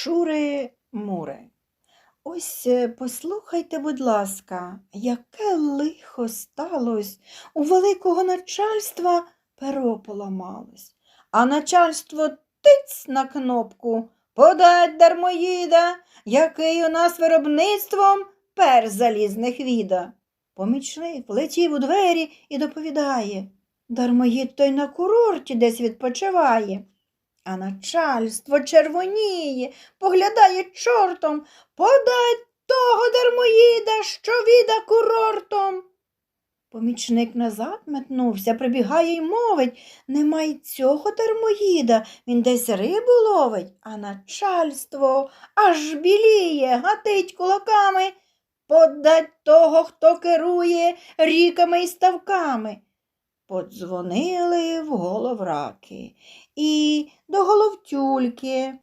Шури Мури. Ось е, послухайте, будь ласка, яке лихо сталось, у великого начальства перо поламалось, а начальство тиць на кнопку подать дармоїда, який у нас виробництвом пер залізних віда. Помічник влетів у двері і доповідає Дармоїд той на курорті десь відпочиває. А начальство червоніє, поглядає чортом, подать того дармоїда, що віда курортом. Помічник назад метнувся, прибігає й мовить нема й цього дармоїда, він десь рибу ловить, а начальство аж біліє, гатить кулаками. Подать того, хто керує ріками й ставками. Подзвонили в головраки і до головтюльки.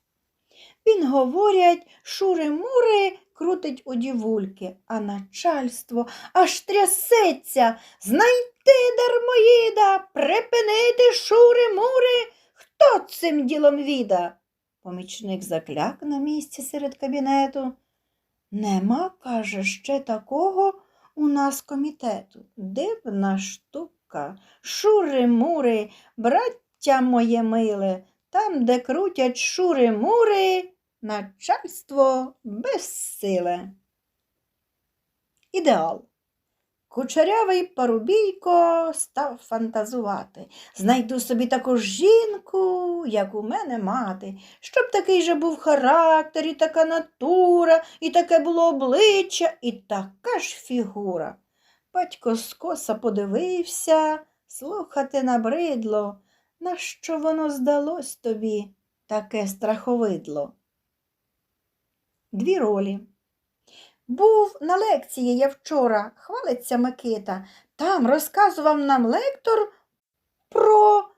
Він, говорять, шури-мури крутить у дівульки, а начальство аж трясеться. Знайти дармоїда, припинити шури-мури, хто цим ділом віда? Помічник закляк на місці серед кабінету. Нема, каже, ще такого у нас комітету. Дивна штука, шури-мури, браття моє миле, там, де крутять шури-мури, начальство безсиле. Ідеал. Кучерявий парубійко став фантазувати. Знайду собі таку жінку, як у мене мати, щоб такий же був характер, і така натура, і таке було обличчя, і така ж фігура. Батько скоса подивився, слухати набридло, нащо воно здалось тобі, таке страховидло. Дві ролі. Був на лекції я вчора, хвалиться Микита. Там розказував нам лектор про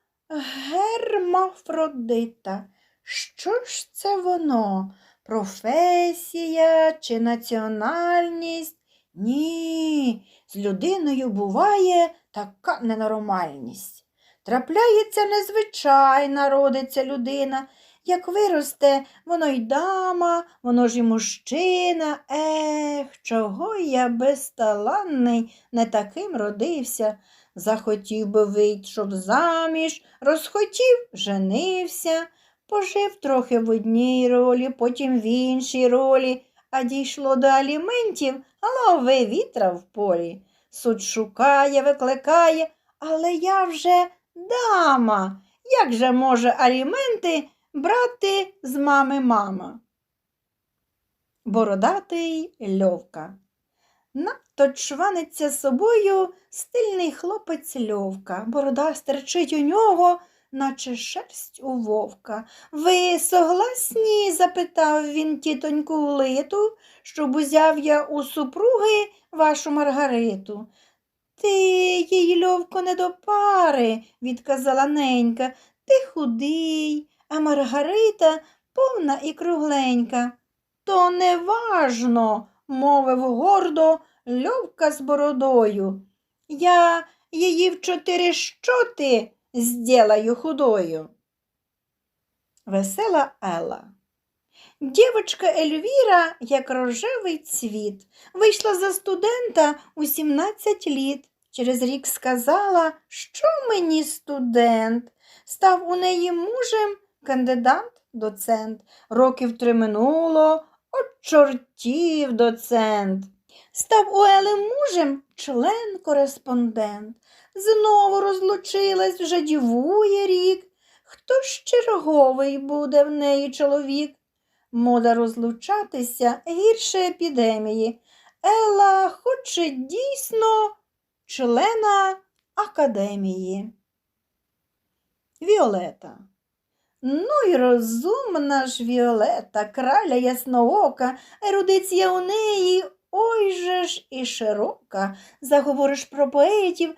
гермафродита. Що ж це воно? Професія чи національність? Ні, з людиною буває така ненормальність. Трапляється незвичайна родиться людина. Як виросте, воно й дама, воно ж і мужчина. Ех, чого я безталанний не таким родився. Захотів би вийшов заміж, розхотів, женився, пожив трохи в одній ролі, потім в іншій ролі, а дійшло до аліментів, лови вітра в полі. Суд шукає, викликає, але я вже дама. Як же може аліменти брати з мами мама? Бородатий льовка. Надто чваниться собою стильний хлопець льовка. Борода стерчить у нього, наче шерсть у вовка. Ви согласні? запитав він тітоньку Литу, щоб узяв я у супруги вашу Маргариту. Ти їй, льовко, не до пари, відказала ненька. Ти худий, а Маргарита повна і кругленька. То не важно, мовив гордо льовка з бородою. Я її в чотири щоти зділаю худою. Весела Елла. Дівочка Ельвіра, як рожевий цвіт, вийшла за студента у 17 літ. Через рік сказала, що мені студент. Став у неї мужем кандидат, доцент. Років три минуло, от чортів доцент. Став у Ели мужем член-кореспондент. Знову розлучилась, вже дівує рік. Хто ж черговий буде в неї чоловік? Мода розлучатися гірше епідемії. Ела хоче дійсно члена академії. Віолета. Ну й розумна ж Віолета, краля ясноока, ерудиція у неї ой же ж і широка. Заговориш про поетів,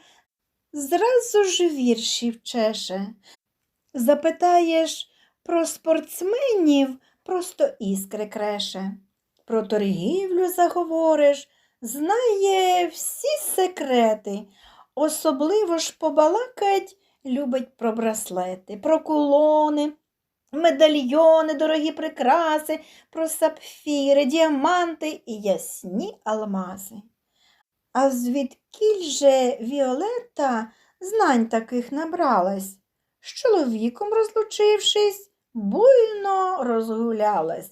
зразу ж віршів чеше. Запитаєш про спортсменів, просто іскри креше. Про торгівлю заговориш, знає всі секрети, особливо ж побалакать любить про браслети, про кулони, медальйони, дорогі прикраси, про сапфіри, діаманти і ясні алмази. А звідкіль же Віолетта знань таких набралась? З чоловіком розлучившись, буйно розгулялась.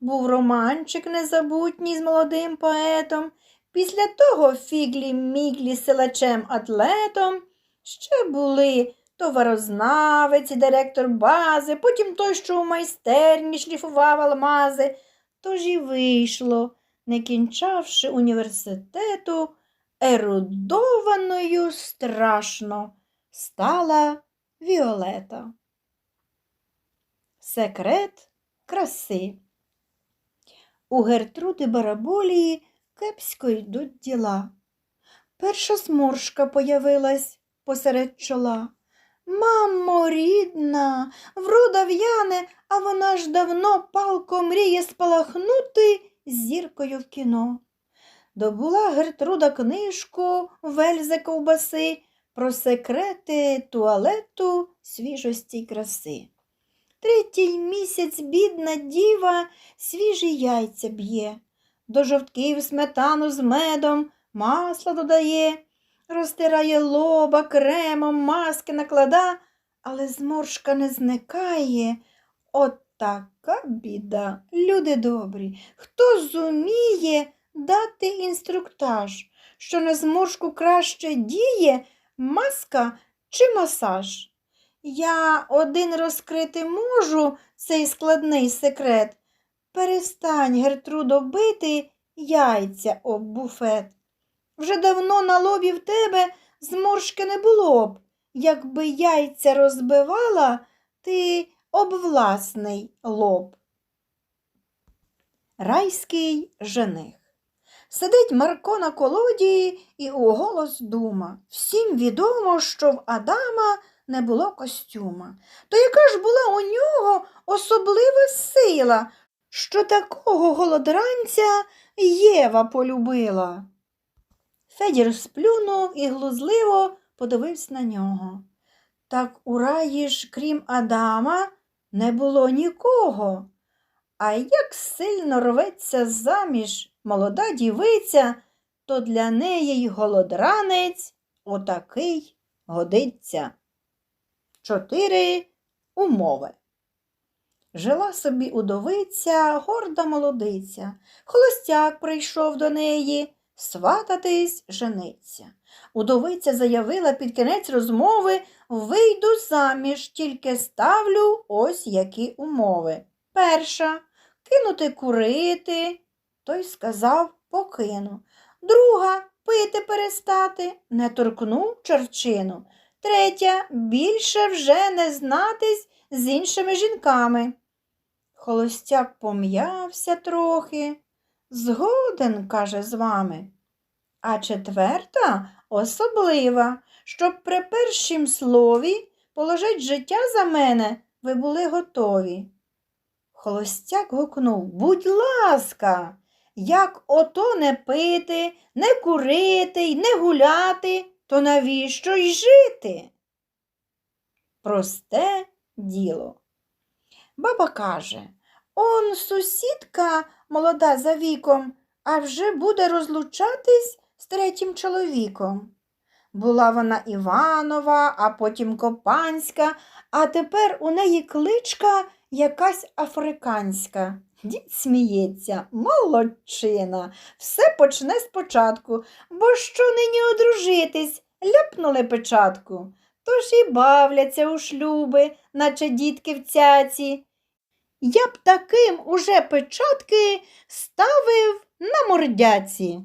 Був романчик незабутній з молодим поетом, після того фіглі-міглі силачем атлетом. Ще були товарознавець і директор бази, потім той, що у майстерні шліфував алмази. Тож і вийшло, не кінчавши університету, ерудованою страшно стала Віолета. Секрет краси. У Гертруди Бараболії кепсько йдуть діла. Перша зморшка появилась посеред чола. Мамо, рідна, врода в'яне, а вона ж давно палко мріє спалахнути зіркою в кіно. Добула Гертруда книжку Вельзе ковбаси про секрети туалету свіжості краси. Третій місяць бідна діва свіжі яйця б'є, до жовтків сметану з медом масло додає, розтирає лоба кремом, маски наклада, але зморшка не зникає. От така біда, люди добрі, хто зуміє дати інструктаж, що на зморшку краще діє маска чи масаж? Я один розкрити можу цей складний секрет. Перестань, Гертрудо, бити яйця об буфет. Вже давно на лобі в тебе зморшки не було б. Якби яйця розбивала, ти об власний лоб. Райський жених. Сидить Марко на колоді і уголос дума. Всім відомо, що в Адама не було костюма. То яка ж була у нього особлива сила, що такого голодранця Єва полюбила? Федір сплюнув і глузливо подивився на нього. Так у раї ж, крім Адама, не було нікого. А як сильно рветься заміж молода дівиця, то для неї й голодранець отакий годиться. Чотири умови. Жила собі удовиця, горда молодиця. Холостяк прийшов до неї, свататись жениться. Удовиця заявила під кінець розмови вийду заміж, тільки ставлю ось які умови. Перша кинути курити, той сказав покину. Друга пити перестати, не торкнув чорчину. Третя більше вже не знатись з іншими жінками. Холостяк пом'явся трохи. Згоден, каже з вами. А четверта особлива, щоб при першім слові положить життя за мене, ви були готові. Холостяк гукнув Будь ласка, як ото не пити, не курити й не гуляти, то навіщо й жити? Просте діло. Баба каже, он сусідка молода за віком, а вже буде розлучатись з третім чоловіком. Була вона Іванова, а потім Копанська, а тепер у неї кличка якась африканська. Дід сміється, молодчина, все почне спочатку, бо що нині одружитись, ляпнули печатку. Тож і бавляться у шлюби, наче дітки в цяці. Я б таким уже печатки ставив на мордяці.